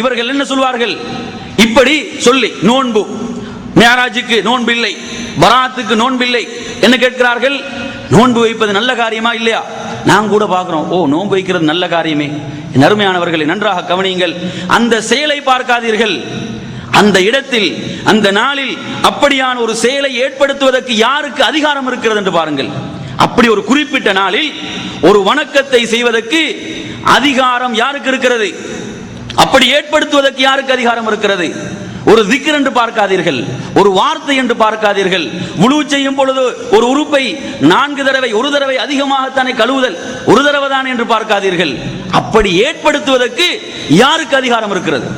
இவர்கள் என்ன சொல்வார்கள்? இப்படி சொல்லி நோன்பு. மேராஜுக்கு நோன்பில்லை பராத்துக்கு நோன்பில்லை என்ன கேட்கிறார்கள்? நோன்பு வைப்பது நல்ல காரியமா இல்லையா? நான் கூட பார்க்குறோம். ஓ நோன்பு வைக்கிறது நல்ல காரியமே. நறுமையானவர்களை நன்றாக கவனியுங்கள். அந்த செயலை பார்க்காதீர்கள். அந்த இடத்தில் அந்த நாளில் அப்படியான ஒரு செயலை ஏற்படுத்துவதற்கு யாருக்கு அதிகாரம் இருக்கிறது என்று பாருங்கள். அப்படி ஒரு குறிப்பிட்ட நாளில் ஒரு வணக்கத்தை செய்வதற்கு அதிகாரம் யாருக்கு இருக்கிறது? அப்படி ஏற்படுத்துவதற்கு யாருக்கு அதிகாரம் இருக்கிறது ஒரு திக்கர் என்று பார்க்காதீர்கள் ஒரு வார்த்தை என்று பார்க்காதீர்கள் முழு செய்யும் பொழுது ஒரு உறுப்பை நான்கு தடவை ஒரு தடவை அதிகமாகத்தானே கழுவுதல் ஒரு தடவை தான் என்று பார்க்காதீர்கள் அப்படி ஏற்படுத்துவதற்கு யாருக்கு அதிகாரம் இருக்கிறது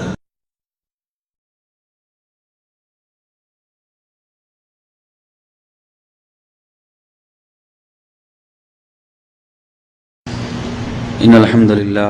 إن الحمد لله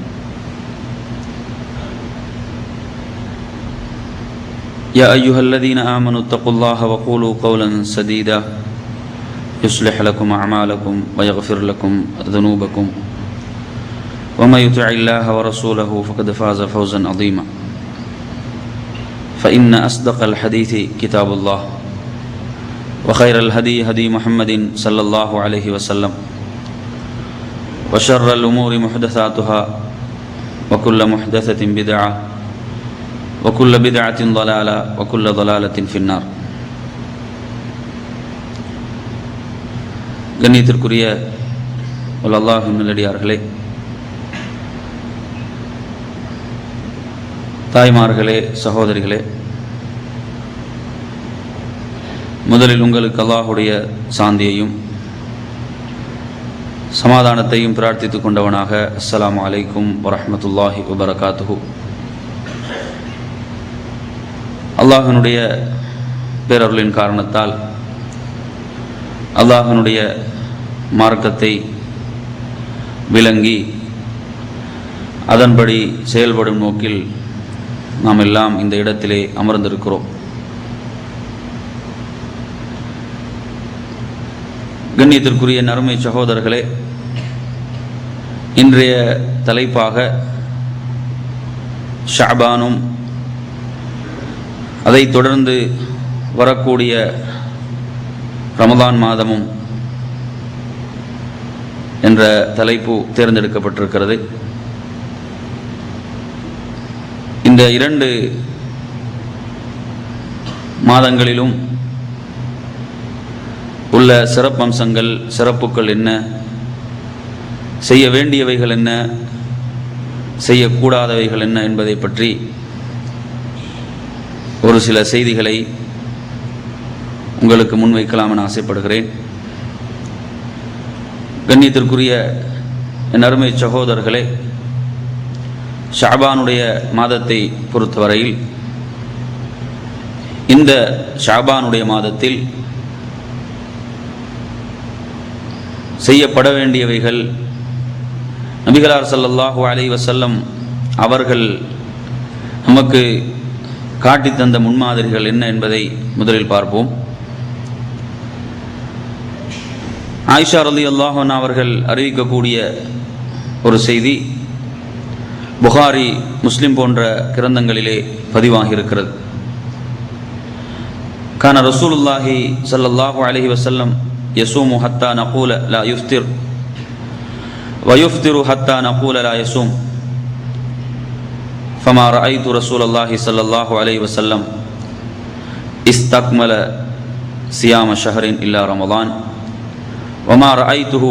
يا أيها الذين آمنوا اتقوا الله وقولوا قولا سديدا يصلح لكم أعمالكم ويغفر لكم ذنوبكم ومن يطع الله ورسوله فقد فاز فوزا عظيما فإن أصدق الحديث كتاب الله وخير الهدي هدي محمد صلى الله عليه وسلم وشر الأمور محدثاتها وكل محدثة بدعة وكل بدعة ضلالة وكل ضلالة في النار கண்ணியத்திற்குரிய உல் அல்லாஹின் நல்லடியார்களே தாய்மார்களே சகோதரிகளே முதலில் உங்களுக்கு அல்லாஹுடைய சாந்தியையும் சமாதானத்தையும் பிரார்த்தித்துக் கொண்டவனாக அஸ்ஸலாமு அலைக்கும் வரஹ்மத்துல்லாஹி வபரகாத்துஹு அல்லாஹனுடைய பேரருளின் காரணத்தால் அல்லாஹனுடைய மார்க்கத்தை விளங்கி அதன்படி செயல்படும் நோக்கில் நாம் எல்லாம் இந்த இடத்திலே அமர்ந்திருக்கிறோம். கண்ணியத்திற்குரிய நறுமை சகோதரர்களே இன்றைய தலைப்பாக ஷாபானும் அதைத் தொடர்ந்து வரக்கூடிய ரமதான் மாதமும் என்ற தலைப்பு தேர்ந்தெடுக்கப்பட்டிருக்கிறது. இந்த இரண்டு மாதங்களிலும் உள்ள சிறப்பம்சங்கள் சிறப்புகள் என்ன செய்ய வேண்டியவைகள் என்ன செய்யக்கூடாதவைகள் என்ன என்பதை பற்றி ஒரு சில செய்திகளை உங்களுக்கு முன்வைக்கலாம் என ஆசைப்படுகிறேன். கண்ணியத்திற்குரிய என் அருமை சகோதரர்களே ஷாபானுடைய மாதத்தை பொறுத்தவரையில் இந்த ஷாபானுடைய மாதத்தில் செய்யப்பட வேண்டியவைகள் நபிகளார் ஸல்லல்லாஹு அலைஹி வசல்லம் அவர்கள் நமக்கு காட்டித் தந்த முன்மாதிரிகள் என்ன என்பதை முதலில் பார்ப்போம். ஆயிஷா அலி அல்லாஹன் அவர்கள் அறிவிக்கக்கூடிய ஒரு செய்தி புகாரி முஸ்லிம் போன்ற கிரந்தங்களிலே பதிவாகியிருக்கிறது. கான ரசூலுல்லாஹி ஸல்லல்லாஹு அலஹி வசல்லம் யசூமு ஹத்தா நகூல லா யுஃப்திர் வயுஃப்திரு ஹத்தா நகூல லா யசூம் فما رأيت رسول الله صلى الله عليه وسلم استكمل صيام شهر إلا رمضان وما رأيته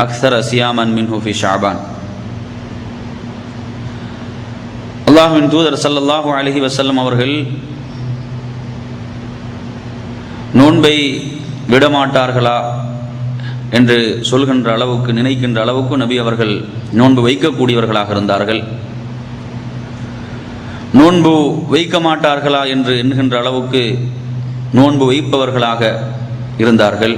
أكثر صياما منه في شعبان அல்லாஹுவின் தூதர் ஸல்லல்லாஹு அலைஹி வஸல்லம் அவர்கள் நோன்பை விடமாட்டார்களா என்று சொல்கின்ற அளவுக்கு நினைக்கின்ற அளவுக்கு நபி அவர்கள் நோன்பு வைக்கக்கூடியவர்களாக இருந்தார்கள் நோன்பு வைக்க மாட்டார்களா என்று எண்ணுகின்ற அளவுக்கு நோன்பு வைப்பவர்களாக இருந்தார்கள்.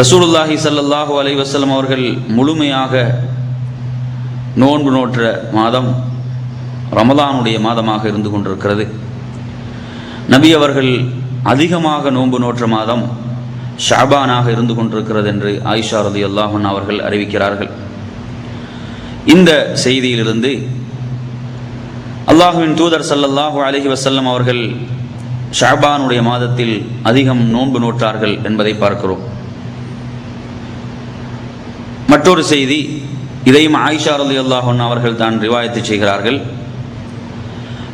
ரசூலுல்லாஹி சல்லாஹு அலைஹி அவர்கள் முழுமையாக நோன்பு நோற்ற மாதம் ரமதானுடைய மாதமாக இருந்து கொண்டிருக்கிறது. நபி அவர்கள் அதிகமாக நோன்பு நோற்ற மாதம் ஷாபானாக இருந்து கொண்டிருக்கிறது என்று ஆயிஷா ரதி அல்லாஹன் அவர்கள் அறிவிக்கிறார்கள். இந்த செய்தியிலிருந்து அல்லாஹுவின் தூதர் சல்லல்லாஹு அலைஹி வசல்லம் அவர்கள் ஷாபானுடைய மாதத்தில் அதிகம் நோன்பு நோற்றார்கள் என்பதை பார்க்கிறோம். மற்றொரு செய்தி இதையும் ஆயிஷா அலி அல்லாஹன் அவர்கள் தான் ரிவாயத்து செய்கிறார்கள்.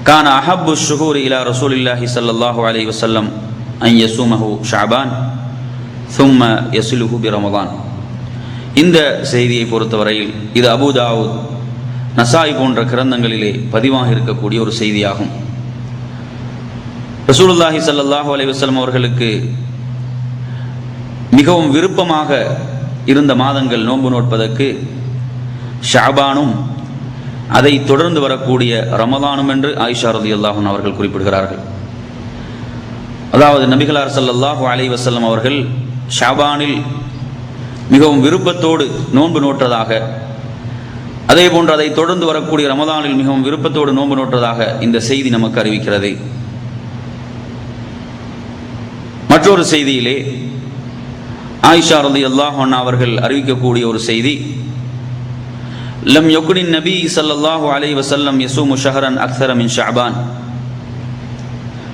கான அஹப்பு ஷுஹூர் இலா ரசூலில்லாஹி ஸல்லல்லாஹு அலைஹி வஸல்லம் வசல்லம் யசூமஹு ஷஅபான் ஷாபான் யஸ்லுஹு பி ரமதான். இந்த செய்தியை பொறுத்தவரையில் இது அபுதாவுத் நசாய் போன்ற கிரந்தங்களிலே பதிவாக இருக்கக்கூடிய ஒரு செய்தியாகும். ரசூலுல்லாஹி சல்லாஹு அலைஹி அவர்களுக்கு மிகவும் விருப்பமாக இருந்த மாதங்கள் நோன்பு நோட்பதற்கு ஷாபானும் அதை தொடர்ந்து வரக்கூடிய ரமதானும் என்று ஆயிஷா ரதி அல்லாஹன் அவர்கள் குறிப்பிடுகிறார்கள். அதாவது நபிகளார் ஸல்லல்லாஹு அலை வஸல்லம் அவர்கள் ஷாபானில் மிகவும் விருப்பத்தோடு நோன்பு நோற்றதாக. அதே போன்று அதை தொடர்ந்து வரக்கூடிய ரமதானில் மிகவும் விருப்பத்தோடு நோன்பு நோற்றதாக இந்த செய்தி நமக்கு அறிவிக்கிறது. மற்றொரு செய்தியிலே ஆயிஷா ரதி அல்லாஹன் அவர்கள் அறிவிக்கக்கூடிய ஒரு செய்தி. லம் யொக்குனின் நபி சல்லாஹூ அலை வசல்லம் யசூமு ஷஹரன் அக்சரமின் ஷாபான்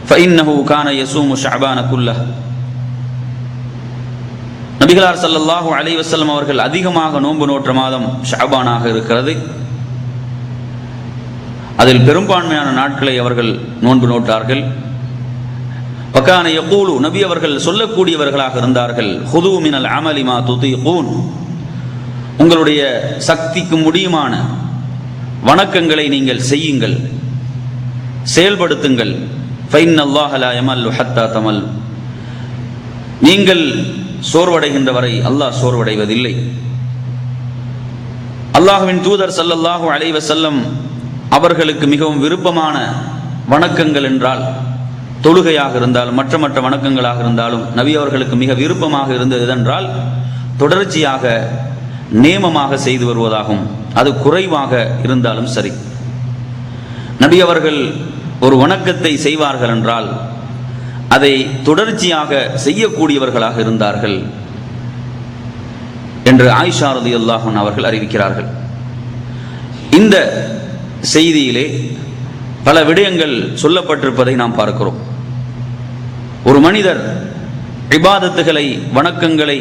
ஃபஇன்னஹு கான யசூமு ஷாபான குல்லஹ். நபிகளார் ஸல்லல்லாஹு அலைவசல்லம் அவர்கள் அதிகமாக நோன்பு நோற்ற மாதம் ஷாபானாக இருக்கிறது. அதில் பெரும்பான்மையான நாட்களை அவர்கள் நோன்பு நோட்டார்கள் பக்கான யகூலு நபி அவர்கள் சொல்லக்கூடியவர்களாக இருந்தார்கள். ஹுது மினல் அமலிமா துதி துதீகூன். உங்களுடைய சக்திக்கு முடியுமான வணக்கங்களை நீங்கள் செய்யுங்கள். செயல்படுத்துங்கள். ஃபைன் அல்லாஹலா எமல் ஹத்தா தமல். நீங்கள் சோர்வடைகின்ற வரை அல்லாஹ் சோர்வடைவதில்லை. அல்லாஹுவின் தூதர் சல்லல்லாஹு அலைவ செல்லம் அவர்களுக்கு மிகவும் விருப்பமான வணக்கங்கள் என்றால் தொழுகையாக இருந்தாலும் மற்ற மற்ற வணக்கங்களாக இருந்தாலும் நபி அவர்களுக்கு மிக விருப்பமாக இருந்தது என்றால் தொடர்ச்சியாக நேமமாக செய்து வருவதாகும். அது குறைவாக இருந்தாலும் சரி. நபி அவர்கள் ஒரு வணக்கத்தை செய்வார்கள் என்றால் அதை தொடர்ச்சியாக செய்யக்கூடியவர்களாக இருந்தார்கள் என்று ஆயிஷா ரதி அல்லாஹன் அவர்கள் அறிவிக்கிறார்கள். இந்த செய்தியிலே பல விடயங்கள் சொல்லப்பட்டிருப்பதை நாம் பார்க்கிறோம். ஒரு மனிதர் விவாதத்துகளை வணக்கங்களை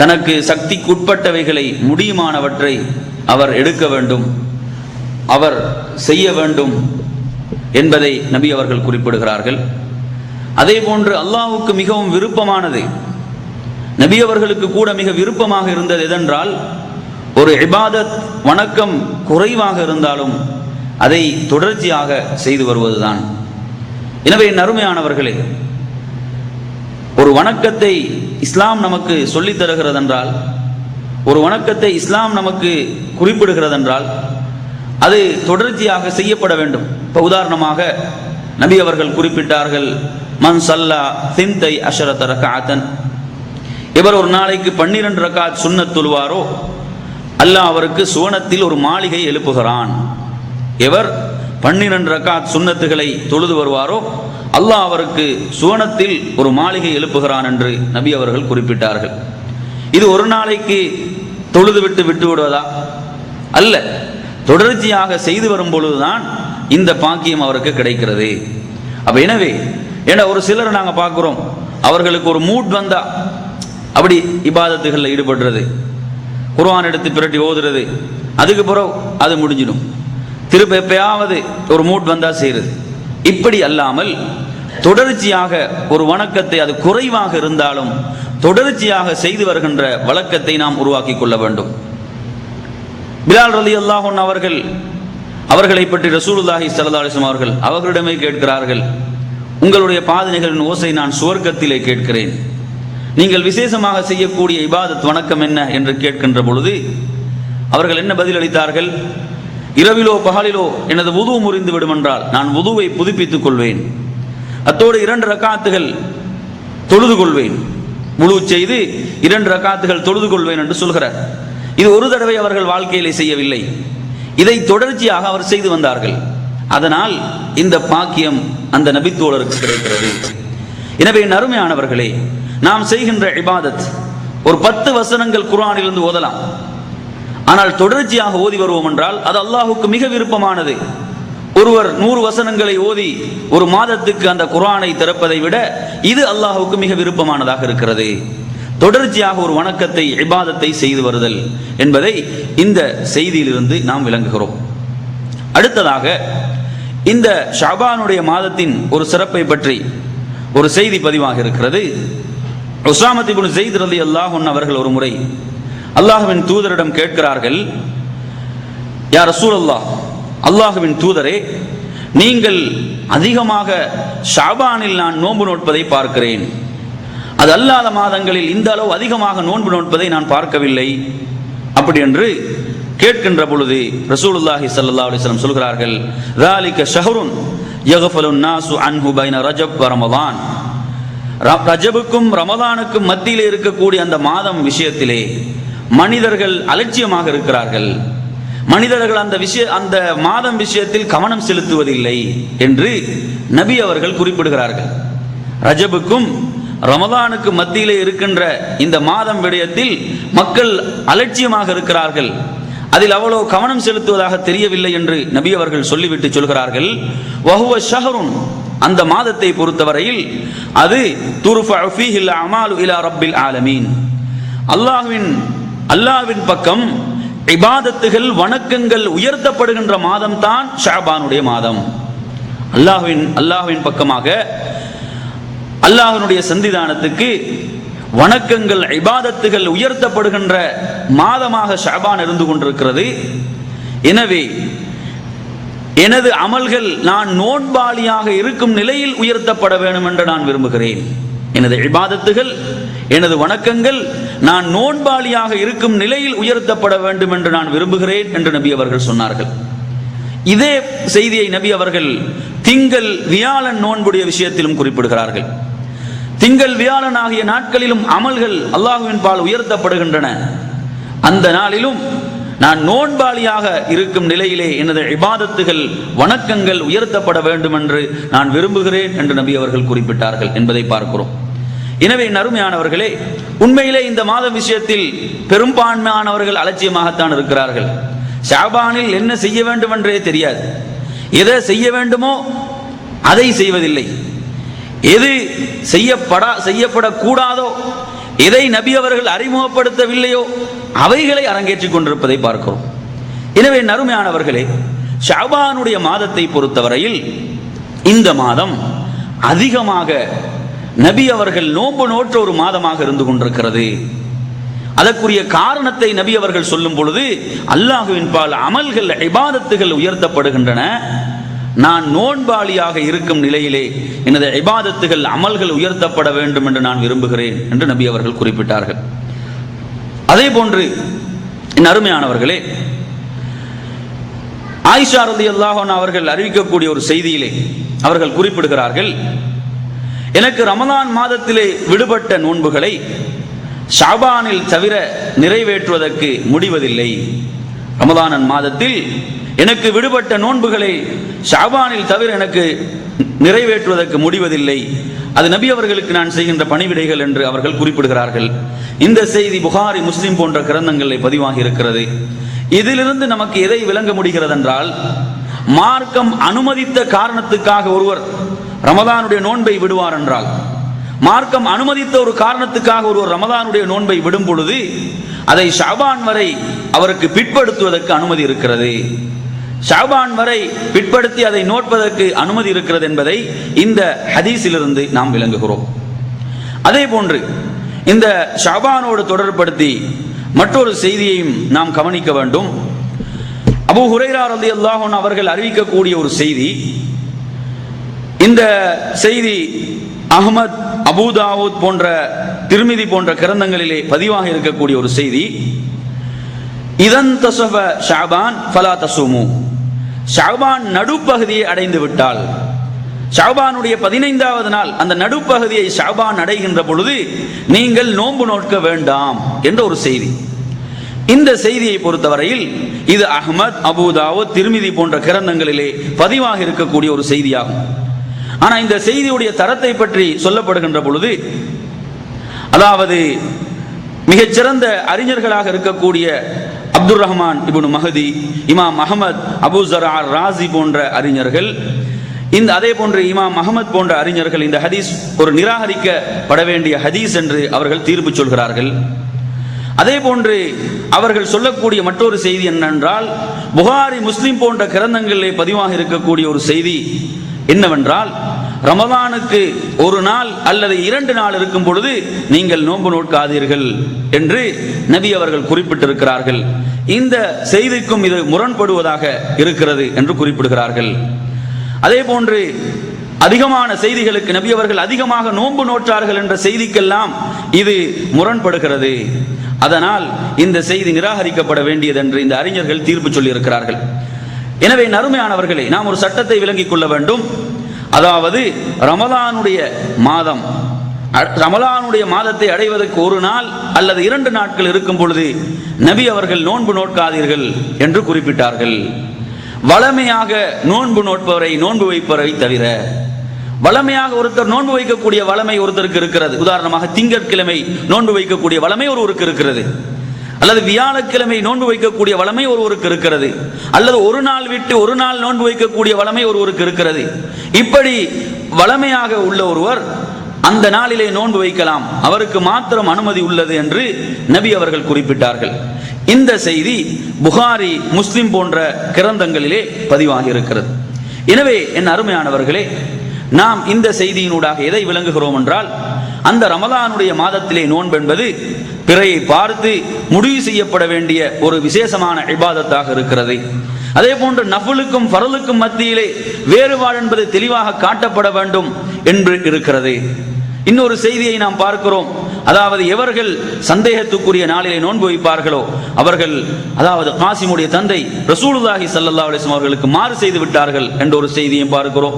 தனக்கு சக்திக்குட்பட்டவைகளை முடியுமானவற்றை அவர் எடுக்க வேண்டும் அவர் செய்ய வேண்டும் என்பதை நபி அவர்கள் குறிப்பிடுகிறார்கள். அதே போன்று அல்லாஹுக்கு மிகவும் விருப்பமானது. நபி அவர்களுக்கு கூட மிக விருப்பமாக இருந்தது எதென்றால் ஒரு இபாதத் வணக்கம் குறைவாக இருந்தாலும் அதை தொடர்ச்சியாக செய்து வருவதுதான். எனவே நறுமையானவர்களே ஒரு வணக்கத்தை இஸ்லாம் நமக்கு சொல்லித் தருகிறதென்றால் ஒரு வணக்கத்தை இஸ்லாம் நமக்கு குறிப்பிடுகிறதென்றால் அது தொடர்ச்சியாக செய்யப்பட வேண்டும். இப்போ உதாரணமாக நபி அவர்கள் குறிப்பிட்டார்கள் மன் சல்லா சிந்தை அஷரத் ரகாத்தன். இவர் ஒரு நாளைக்கு பன்னிரண்டு ரக்காத் சுண்ணத் தொழுவாரோ? அல்லாஹ் அவருக்கு சுவனத்தில் ஒரு மாளிகை எழுப்புகிறான். எவர் பன்னிரண்டு ரக்காத் சுண்ணத்துகளை தொழுது வருவாரோ? அல்லாஹ் அவருக்கு சுவனத்தில் ஒரு மாளிகை எழுப்புகிறான் என்று நபி அவர்கள் குறிப்பிட்டார்கள். இது ஒரு நாளைக்கு தொழுது விட்டு விட்டு விடுவதா? அல்ல தொடர்ச்சியாக செய்து வரும் பொழுதுதான் இந்த பாக்கியம் அவருக்கு கிடைக்கிறது. அப்ப எனவே ஏன்னா ஒரு சிலர் நாங்கள் பார்க்குறோம். அவர்களுக்கு ஒரு மூட் வந்தா அப்படி இபாதத்துகளில் ஈடுபடுறது. குர்வான் எடுத்து பிரட்டி ஓதுறது. அதுக்கு பிறகு அது முடிஞ்சிடும். திரும்ப எப்பயாவது ஒரு மூட் வந்தா செய்யறது இப்படி அல்லாமல் தொடர்ச்சியாக ஒரு வணக்கத்தை அது குறைவாக இருந்தாலும் தொடர்ச்சியாக செய்து வருகின்ற வழக்கத்தை நாம் உருவாக்கி கொள்ள வேண்டும். பிலால் ரலி அல்லாஹன் அவர்கள் அவர்களை பற்றி ரசூலுல்லாஹி ஸல்லல்லாஹு அவர்கள் அவர்களிடமே கேட்கிறார்கள். உங்களுடைய பாதனைகளின் ஓசை நான் சுவர்க்கத்திலே கேட்கிறேன். நீங்கள் விசேஷமாக செய்யக்கூடிய இபாதத் வணக்கம் என்ன என்று கேட்கின்ற பொழுது அவர்கள் என்ன பதிலளித்தார்கள்? இரவிலோ பகலிலோ எனது உது முறிந்து விடுமென்றால் நான் உதுவை புதுப்பித்துக் கொள்வேன். அத்தோடு இரண்டு ரக்காத்துகள் தொழுது கொள்வேன். முழு செய்து இரண்டு ரக்காத்துகள் தொழுது கொள்வேன் என்று சொல்கிறார். இது ஒரு தடவை அவர்கள் வாழ்க்கையிலே செய்யவில்லை. இதை தொடர்ச்சியாக அவர் செய்து வந்தார்கள். அதனால் இந்த பாக்கியம் அந்த நபித்தோழருக்கு கிடைக்கிறது. எனவே நறுமையானவர்களே நாம் செய்கின்ற இபாதத் ஒரு பத்து வசனங்கள் குர்ஆனிலிருந்து ஓதலாம். ஆனால் தொடர்ச்சியாக ஓதி வருவோம் என்றால் அது அல்லாஹுக்கு மிக விருப்பமானது. ஒருவர் நூறு வசனங்களை ஓதி ஒரு மாதத்துக்கு அந்த குர்ஆனை திறப்பதை விட இது அல்லாஹுக்கு மிக விருப்பமானதாக இருக்கிறது. தொடர்ச்சியாக ஒரு வணக்கத்தை இபாதத்தை செய்து வருதல் என்பதை இந்த செய்தியிலிருந்து நாம் விளங்குகிறோம். அடுத்ததாக இந்த ஷாபானுடைய மாதத்தின் ஒரு சிறப்பை பற்றி ஒரு செய்தி பதிவாக இருக்கிறது. உசாமத் செய்தி ஸெய்த் அல்லாஹன் அவர்கள் ஒரு முறை அல்லாஹுவின் தூதரிடம் கேட்கிறார்கள் யா ரசூலல்லாஹ் அல்லாஹுவின் தூதரே நீங்கள் அதிகமாக ஷாபானில் நான் நோன்பு நோட்பதை பார்க்கிறேன். அது அல்லாத மாதங்களில் இந்த அளவு அதிகமாக நோன்பு நோட்பதை நான் பார்க்கவில்லை. அப்படி என்று கேட்கின்ற பொழுது ரசூலுல்லாஹி சல்லா அலிஸ்லாம் சொல்கிறார்கள் ராலிக ஷஹருன் யகஃபலுன் நாசு அன்ஹு பைன ரஜப் ரமதான். ரஜபுக்கும் ரமதானுக்கும் மத்தியில் இருக்கக்கூடிய அந்த மாதம் விஷயத்திலே மனிதர்கள் அலட்சியமாக இருக்கிறார்கள். மனிதர்கள் அந்த விஷய அந்த மாதம் விஷயத்தில் கவனம் செலுத்துவதில்லை என்று நபி அவர்கள் குறிப்பிடுகிறார்கள். ரஜபுக்கும் ரமதானுக்கு மத்தியிலே இருக்கின்ற இந்த மாதம் விடயத்தில் மக்கள் அலட்சியமாக இருக்கிறார்கள். அதில் அவ்வளவு கவனம் செலுத்துவதாக தெரியவில்லை என்று நபி அவர்கள் சொல்லிவிட்டு சொல்கிறார்கள். வஹுவ ஷஹருன் அந்த மாதத்தை பொறுத்தவரையில் அது அமாலு இலா ரப்பில் ஆலமீன். அல்லாஹ்வின் அல்லாஹ்வின் பக்கம் இபாதத்துகள் வணக்கங்கள் உயர்த்தப்படுகின்ற மாதம் தான் ஷாபானுடைய மாதம். அல்லாஹ்வின் அல்லாஹ்வின் பக்கமாக அல்லாஹனுடைய சந்திதானத்துக்கு வணக்கங்கள் இபாதத்துகள் உயர்த்தப்படுகின்ற மாதமாக ஷாபான் இருந்து கொண்டிருக்கிறது. எனவே எனது அமல்கள் நான் நோன்பாளியாக இருக்கும் நிலையில் உயர்த்தப்பட வேண்டும் என்று நான் விரும்புகிறேன். எனது இபாதத்துகள் எனது வணக்கங்கள் நான் நோன்பாளியாக இருக்கும் நிலையில் உயர்த்தப்பட வேண்டும் என்று நான் விரும்புகிறேன் என்று நபி அவர்கள் சொன்னார்கள். இதே செய்தியை நபி அவர்கள் திங்கள் வியாழன் நோன்புடைய விஷயத்திலும் குறிப்பிடுகிறார்கள். திங்கள் வியாழன் ஆகிய நாட்களிலும் அமல்கள் அல்லாஹுவின் பால் உயர்த்தப்படுகின்றன. அந்த நாளிலும் நான் நோன்பாளியாக இருக்கும் நிலையிலே எனது இபாதத்துகள் வணக்கங்கள் உயர்த்தப்பட வேண்டும் என்று நான் விரும்புகிறேன் என்று நபி அவர்கள் குறிப்பிட்டார்கள் என்பதை பார்க்கிறோம். எனவே நறுமையானவர்களே உண்மையிலே இந்த மாத விஷயத்தில் பெரும்பான்மையானவர்கள் அலட்சியமாகத்தான் இருக்கிறார்கள். ஷாபானில் என்ன செய்ய வேண்டும் என்றே தெரியாது. எதை செய்ய வேண்டுமோ அதை செய்வதில்லை. எது செய்யப்படா செய்யப்படக்கூடாதோ எதை நபி அவர்கள் அறிமுகப்படுத்தவில்லையோ அவைகளை அரங்கேற்றிக் கொண்டிருப்பதை பார்க்கிறோம். எனவே நறுமையானவர்களே ஷாபானுடைய மாதத்தை பொறுத்தவரையில் இந்த மாதம் அதிகமாக நபி அவர்கள் நோன்பு நோற்ற ஒரு மாதமாக இருந்து கொண்டிருக்கிறது. அதற்குரிய காரணத்தை நபி அவர்கள் சொல்லும் பொழுது அல்லாஹுவின் பால் அமல்கள் இபாதத்துகள் உயர்த்தப்படுகின்றன. நான் நோன்பாளியாக இருக்கும் நிலையிலே எனது இபாதத்துகள் அமல்கள் உயர்த்தப்பட வேண்டும் என்று நான் விரும்புகிறேன் என்று நபி அவர்கள் குறிப்பிட்டார்கள். அதே போன்று என் அருமையானவர்களே ஆயிஷா ரதி அல்லாஹன் அவர்கள் அறிவிக்கக்கூடிய ஒரு செய்தியிலே அவர்கள் குறிப்பிடுகிறார்கள் எனக்கு ரமதான் மாதத்திலே விடுபட்ட நோன்புகளை ஷாபானில் தவிர நிறைவேற்றுவதற்கு முடிவதில்லை. ரமதானன் மாதத்தில் எனக்கு விடுபட்ட நோன்புகளை ஷாபானில் தவிர எனக்கு நிறைவேற்றுவதற்கு முடிவதில்லை. அது நபி அவர்களுக்கு நான் செய்கின்ற பணிவிடைகள் என்று அவர்கள் குறிப்பிடுகிறார்கள். இந்த செய்தி புகாரி முஸ்லிம் போன்ற கிரந்தங்களில் பதிவாகி இருக்கிறது இதிலிருந்து நமக்கு எதை விளங்க முடிகிறது என்றால் மார்க்கம் அனுமதித்த காரணத்துக்காக ஒருவர் ரமதானுடைய நோன்பை விடுவார் என்றால் மார்க்கம் அனுமதித்த ஒரு காரணத்துக்காக ஒருவர் ரமதானுடைய நோன்பை விடும் பொழுது அதை ஷாபான் வரை அவருக்கு பிற்படுத்துவதற்கு அனுமதி இருக்கிறது. ஷாபான் வரை பிற்படுத்தி அதை நோட்பதற்கு அனுமதி இருக்கிறது என்பதை இந்த ஹதீஸிலிருந்து நாம் விளங்குகிறோம். அதே போன்று இந்த ஷாபானோடு தொடர்படுத்தி மற்றொரு செய்தியையும் நாம் கவனிக்க வேண்டும். அபு ஹுரைரா ரலியல்லாஹு அல்லாஹன் அவர்கள் அறிவிக்கக்கூடிய ஒரு செய்தி இந்த செய்தி அகமத் அபூதாவூத் போன்ற திருமிதி போன்ற கிரந்தங்களிலே பதிவாக இருக்கக்கூடிய ஒரு செய்தி இதன் தசப ஷாபான் ஃபலா தசுமு. ஷாபான் நடுப்பகுதியை அடைந்து விட்டால் ஷாபானுடைய பதினைந்தாவது நாள் அந்த நடுப்பகுதியை ஷாபான் அடைகின்ற பொழுது நீங்கள் நோன்பு நோட்க வேண்டாம் என்ற ஒரு செய்தி. இந்த செய்தியை பொறுத்தவரையில் இது அஹமத் அபுதாவோ திருமிதி போன்ற கிரந்தங்களிலே பதிவாக இருக்கக்கூடிய ஒரு செய்தியாகும். ஆனால் இந்த செய்தியுடைய தரத்தை பற்றி சொல்லப்படுகின்ற பொழுது அதாவது மிகச்சிறந்த அறிஞர்களாக இருக்கக்கூடிய அப்துல் ரஹ்மான் இபுன் மஹதி இமாம் அகமத் அபூ ஜரார் ராசி போன்ற அறிஞர்கள் இந்த அதே போன்று இமாம் அகமத் போன்ற அறிஞர்கள் இந்த ஹதீஸ் ஒரு நிராகரிக்கப்பட வேண்டிய ஹதீஸ் என்று அவர்கள் தீர்ப்பு சொல்கிறார்கள். அதே போன்று அவர்கள் சொல்லக்கூடிய மற்றொரு செய்தி என்னென்றால் புகாரி முஸ்லிம் போன்ற கிரந்தங்களிலே பதிவாக இருக்கக்கூடிய ஒரு செய்தி என்னவென்றால் ரமதானுக்கு ஒரு நாள் அல்லது இரண்டு நாள் இருக்கும் பொழுது நீங்கள் நோன்பு நோட்காதீர்கள் என்று நபி அவர்கள் குறிப்பிட்டிருக்கிறார்கள். இந்த செய்திக்கும் இது முரண்படுவதாக இருக்கிறது என்று குறிப்பிடுகிறார்கள். அதே போன்று அதிகமான செய்திகளுக்கு நபி அவர்கள் அதிகமாக நோன்பு நோற்றார்கள் என்ற செய்திக்கெல்லாம் இது முரண்படுகிறது. அதனால் இந்த செய்தி நிராகரிக்கப்பட வேண்டியது என்று இந்த அறிஞர்கள் தீர்ப்பு சொல்லியிருக்கிறார்கள். எனவே நறுமையானவர்களை நாம் ஒரு சட்டத்தை விளங்கிக் கொள்ள வேண்டும். அதாவது ரமலானுடைய மாதம். ரமலானுடைய மாதத்தை அடைவதற்கு ஒரு நாள் அல்லது இரண்டு நாட்கள் இருக்கும் பொழுது நபி அவர்கள் நோன்பு நோட்காதீர்கள் என்று குறிப்பிட்டார்கள். வளமையாக நோன்பு நோட்பவரை நோன்பு வைப்பவரை தவிர வளமையாக ஒருத்தர் நோன்பு வைக்கக்கூடிய வளமை ஒருத்தருக்கு இருக்கிறது. உதாரணமாக திங்கட்கிழமை நோன்பு வைக்கக்கூடிய வளமை ஒருவருக்கு இருக்கிறது. அல்லது வியாழக்கிழமை நோன்பு வைக்கக்கூடிய வளமை ஒருவருக்கு இருக்கிறது. அல்லது ஒரு நாள் விட்டு ஒரு நாள் நோன்பு வைக்கக்கூடிய வளமை ஒருவருக்கு இருக்கிறது. இப்படி வளமையாக உள்ள ஒருவர் அந்த நாளிலே நோன்பு வைக்கலாம். அவருக்கு மாத்திரம் அனுமதி உள்ளது என்று நபி அவர்கள் குறிப்பிட்டார்கள். இந்த செய்தி புகாரி முஸ்லிம் போன்ற கிரந்தங்களிலே பதிவாகி இருக்கிறது எனவே என் அருமையானவர்களே நாம் இந்த செய்தியினூடாக எதை விளங்குகிறோம் என்றால் அந்த ரமதானுடைய மாதத்திலே நோன்பு என்பது பிறையை பார்த்து முடிவு செய்யப்பட வேண்டிய ஒரு விசேஷமான இபாதத்தாக இருக்கிறது. அதே போன்று நஃபுலுக்கும் ஃபரலுக்கும் மத்தியிலே வேறுபாடு என்பது தெளிவாக காட்டப்பட வேண்டும் என்று இருக்கிறது. இன்னொரு செய்தியை நாம் பார்க்கிறோம். அதாவது எவர்கள் சந்தேகத்துக்குரிய நாளிலே நோன்பு வைப்பார்களோ அவர்கள் அதாவது காசிமுடைய தந்தை ரசூலுல்லாஹி ஸல்லல்லாஹு அலிஸ்லாம் அவர்களுக்கு மாறு செய்து விட்டார்கள் என்ற ஒரு செய்தியை பார்க்கிறோம்.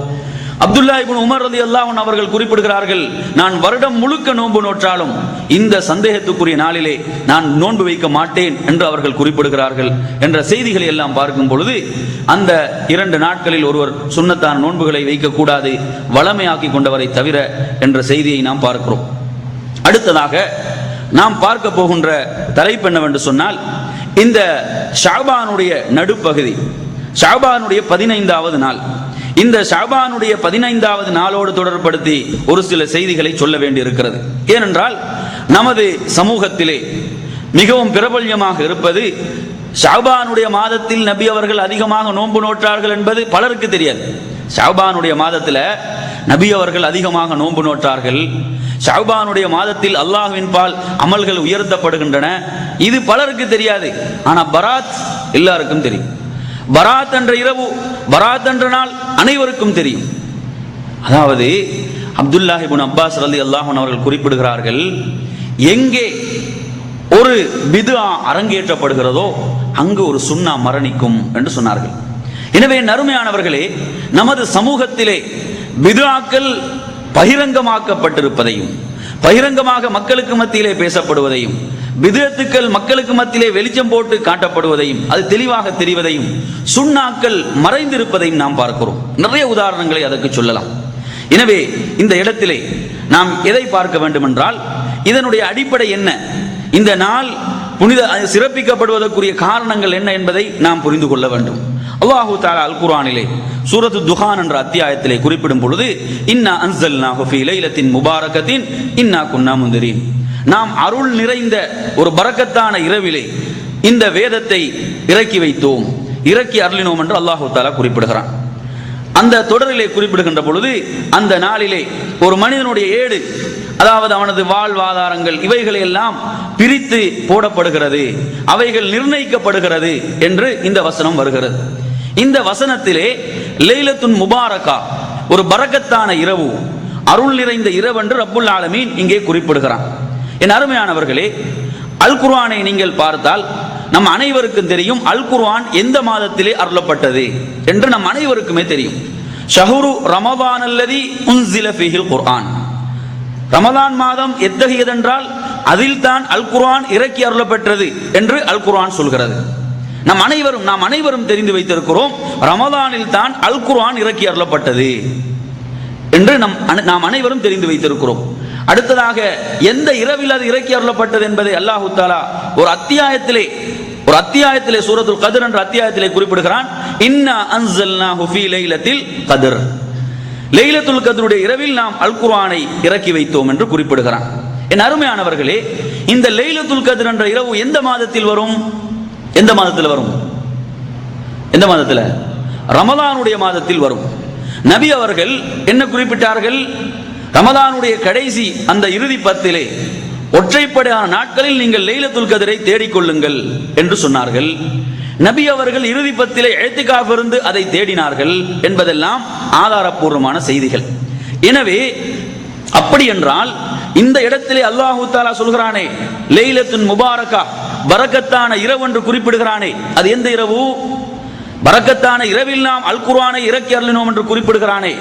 அப்துல்லா இபின் உமர் அலி அல்லாஹன் அவர்கள் குறிப்பிடுகிறார்கள் நான் வருடம் முழுக்க நோன்பு நோற்றாலும் இந்த சந்தேகத்துக்குரிய நாளிலே நான் நோன்பு வைக்க மாட்டேன் என்று அவர்கள் குறிப்பிடுகிறார்கள் என்ற செய்திகளை எல்லாம் பார்க்கும் பொழுது அந்த இரண்டு நாட்களில் ஒருவர் சுன்னத்தான நோன்புகளை வைக்கக்கூடாது வளமையாக்கி கொண்டவரை தவிர என்ற செய்தியை நாம் பார்க்கிறோம். அடுத்ததாக நாம் பார்க்க போகின்ற தலைப்பு என்னவென்று சொன்னால் இந்த ஷாபானுடைய நடுப்பகுதி ஷாபானுடைய பதினைந்தாவது நாள். இந்த ஷாபானுடைய பதினைந்தாவது நாளோடு தொடர்படுத்தி ஒரு சில செய்திகளை சொல்ல வேண்டியிருக்கிறது. ஏனென்றால் நமது சமூகத்திலே மிகவும் பிரபல்யமாக இருப்பது ஷாபானுடைய மாதத்தில் நபி அவர்கள் அதிகமாக நோன்பு நோற்றார்கள் என்பது பலருக்கு தெரியாது. ஷாபானுடைய மாதத்தில் நபி அவர்கள் அதிகமாக நோன்பு நோற்றார்கள். ஷாபானுடைய மாதத்தில் அல்லாஹுவின் பால் அமல்கள் உயர்த்தப்படுகின்றன. இது பலருக்கு தெரியாது. ஆனால் பராத் எல்லாருக்கும் தெரியும். பராத் என்ற இரவு பராத் என்ற நாள் அனைவருக்கும் தெரியும். அதாவது அப்துல்லாஹிபுன் அப்பாஸ் அலி அல்லாஹன் அவர்கள் குறிப்பிடுகிறார்கள் எங்கே ஒரு பிதுஆ அரங்கேற்றப்படுகிறதோ அங்கு ஒரு சுண்ணா மரணிக்கும் என்று சொன்னார்கள். எனவே நறுமையானவர்களே நமது சமூகத்திலே பிதுஆக்கள் பகிரங்கமாக்கப்பட்டிருப்பதையும் பகிரங்கமாக மக்களுக்கு மத்தியிலே பேசப்படுவதையும் விதத்துக்கள் மக்களுக்கு மத்தியிலே வெளிச்சம் போட்டு காட்டப்படுவதையும் அது தெளிவாக தெரிவதையும் சுண்ணாக்கள் மறைந்திருப்பதையும் நாம் பார்க்கிறோம். நிறைய உதாரணங்களை அதற்கு சொல்லலாம். எனவே இந்த இடத்திலே நாம் எதை பார்க்க வேண்டும் என்றால் இதனுடைய அடிப்படை என்ன? இந்த நாள் புனித சிறப்பிக்கப்படுவதற்குரிய காரணங்கள் என்ன என்பதை நாம் புரிந்து கொள்ள வேண்டும். அல்லாஹு தாலா அல் குரானிலே சூரத்து துஹான் என்ற அத்தியாயத்திலே குறிப்பிடும் பொழுது இன்னா அன்சல் ஃபீ லைலத்தின் முபாரகத்தின் இன்னா குன்னா முந்திரின். நாம் அருள் நிறைந்த ஒரு பறக்கத்தான இரவிலே இந்த வேதத்தை இறக்கி வைத்தோம். இறக்கி அருளினோம் என்று அல்லாஹு தாலா குறிப்பிடுகிறான். அந்த தொடரிலே குறிப்பிடுகின்ற பொழுது அந்த நாளிலே ஒரு மனிதனுடைய ஏடு அதாவது அவனது வாழ்வாதாரங்கள் இவைகளை எல்லாம் பிரித்து போடப்படுகிறது. அவைகள் நிர்ணயிக்கப்படுகிறது என்று இந்த வசனம் வருகிறது. இந்த வசனத்திலே லைலத்துன் முபாரகா ஒரு பரக்கத்தான இரவு அருள் நிறைந்த இரவு என்று ரப்புல் ஆலமீன் இங்கே குறிப்பிடுகிறான். என் அருமையானவர்களே அல் குர்ஆனை நீங்கள் பார்த்தால் நம் அனைவருக்கும் தெரியும் அல் குர்ஆன் எந்த மாதத்திலே அருளப்பட்டது என்று நம் அனைவருக்குமே தெரியும். ஷஹுரு ரமதான் அல்லதி உன்சில ஃபிஹில் குர்ஆன். ரமதான் மாதம் எத்தகையதென்றால் அதில் தான் அல் குர்ஆன் இறக்கி அருளப்பெற்றது என்று அல் குர்ஆன் சொல்கிறது. நம் அனைவரும் நாம் அனைவரும் தெரிந்து வைத்திருக்கிறோம் ரமதானில் தான் அல் குர்ஆன் இறக்கி அருளப்பட்டது என்று நம் நாம் அனைவரும் தெரிந்து வைத்திருக்கிறோம். அடுத்ததாக எந்த இரவில் அது இறக்கி அருளப்பட்டது என்பதை அல்லாஹு தாலா ஒரு அத்தியாயத்திலே ஒரு அத்தியாயத்திலே சூரத்துல் கதிர் என்ற அத்தியாயத்திலே குறிப்பிடுகிறான். இன்னா அன்சல்னாஹு ஃபீ லைலத்தில் கதிர். லைலத்துல் கதிருடைய இரவில் நாம் அல் குர்ஆனை இறக்கி வைத்தோம் என்று குறிப்பிடுகிறான். என் அருமையானவர்களே இந்த லைலத்துல் கதிர் என்ற இரவு எந்த மாதத்தில் வரும்? எந்த மாதத்தில் வரும்? எந்த மாதத்தில்? ரமலானுடைய மாதத்தில் வரும். நபி அவர்கள் என்ன குறிப்பிட்டார்கள்? ரமதானுடைய கடைசி அந்த இறுதி பத்திலே ஒற்றைப்படையான நாட்களில் நீங்கள் லைலத்துல் கதிரை தேடிக்கொள்ளுங்கள் என்று சொன்னார்கள். நபி அவர்கள் இறுதி பத்திலே எழுத்துக்காக இருந்து அதை தேடினார்கள் என்பதெல்லாம் ஆதாரப்பூர்வமான செய்திகள். எனவே அப்படி என்றால் இந்த இடத்திலே அல்லாஹு தாலா சொல்கிறானே லைலத்துன் முபாரக்கா பரக்கத்தான இரவு என்று குறிப்பிடுகிறானே. அது எந்த இரவு? பரக்கத்தான இரவில் நாம் அல் குர்ஆனை இறக்கி அருளினோம் என்று குறிப்பிடுகிறானே.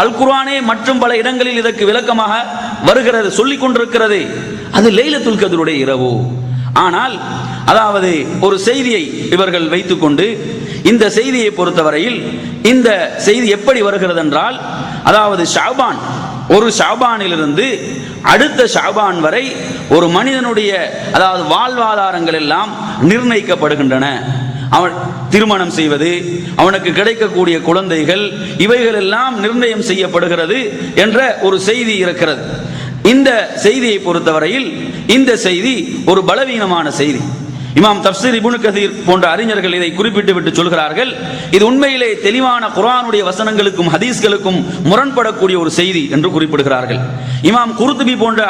அல் குர்ஆனே மற்றும் பல இடங்களில் இதற்கு விளக்கமாக வருகிறது சொல்லிக் கொண்டிருக்கிறது. அது லைலத்துல் கதருடைய இரவு. ஆனால் அதாவது ஒரு செய்தியை இவர்கள் வைத்துக்கொண்டு இந்த செய்தியை பொறுத்தவரையில் இந்த செய்தி எப்படி வருகிறது என்றால் அதாவது ஷாபான் ஒரு ஷாபானிலிருந்து அடுத்த ஷாபான் வரை ஒரு மனிதனுடைய அதாவது வாழ்வாதாரங்கள் எல்லாம் நிர்ணயிக்கப்படுகின்றன. அவன் திருமணம் செய்வது அவனுக்கு கிடைக்கக்கூடிய குழந்தைகள் இவைகள் எல்லாம் நிர்ணயம் செய்யப்படுகிறது என்ற ஒரு செய்தி இருக்கிறது. இந்த செய்தியை பொறுத்தவரையில் இந்த செய்தி ஒரு பலவீனமான செய்தி. இமாம் தப்சீர் இபுனு கதீர் போன்ற அறிஞர்கள் இதை குறிப்பிட்டு விட்டு சொல்கிறார்கள் இது உண்மையிலே தெளிவான குரானுடைய வசனங்களுக்கும் ஹதீஸ்களுக்கும் முரண்படக்கூடிய ஒரு செய்தி என்று குறிப்பிடுகிறார்கள். இமாம் குருத்துபி போன்ற